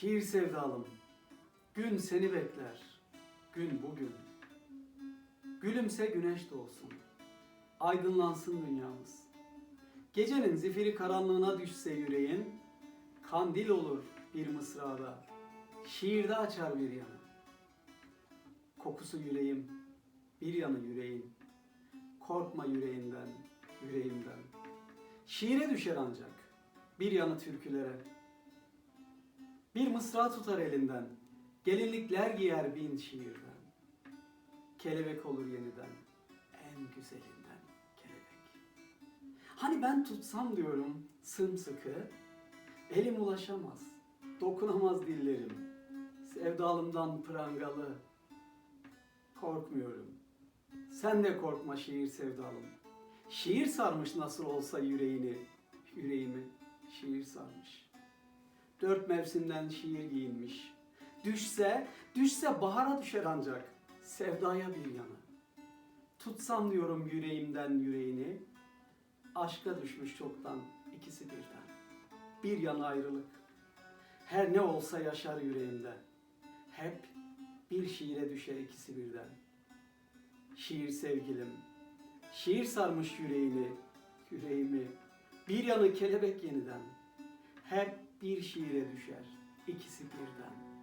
Şiir sevdalım, gün seni bekler, gün bugün. Gülümse güneş doğsun, aydınlansın dünyamız. Gecenin zifiri karanlığına düşse yüreğin, kandil olur bir mısrada, şiirde açar bir yanı. Kokusu yüreğim, bir yanı yüreğin, korkma yüreğinden, yüreğimden. Şiire düşer ancak, bir yanı türkülere. Bir mısra tutar elinden, gelinlikler giyer bin şiirden. Kelebek olur yeniden, en güzelinden kelebek. Hani ben tutsam diyorum sımsıkı, elim ulaşamaz, dokunamaz dillerim. Sevdalımdan prangalı, korkmuyorum. Sen de korkma şiir sevdalım. Şiir sarmış nasıl olsa yüreğini, yüreğimi şiir sarmış. Dört mevsimden şiir giyinmiş. Düşse, düşse bahara düşer ancak sevdaya bir yana. Tutsam diyorum yüreğimden yüreğini, aşka düşmüş çoktan ikisi birden. Bir yana ayrılık. Her ne olsa yaşar yüreğimde. Hep bir şiire düşer ikisi birden. Şiir sevgilim, şiir sarmış yüreğini, yüreğimi. Bir yanı kelebek yeniden. Hep bir şiire düşer, ikisi birden.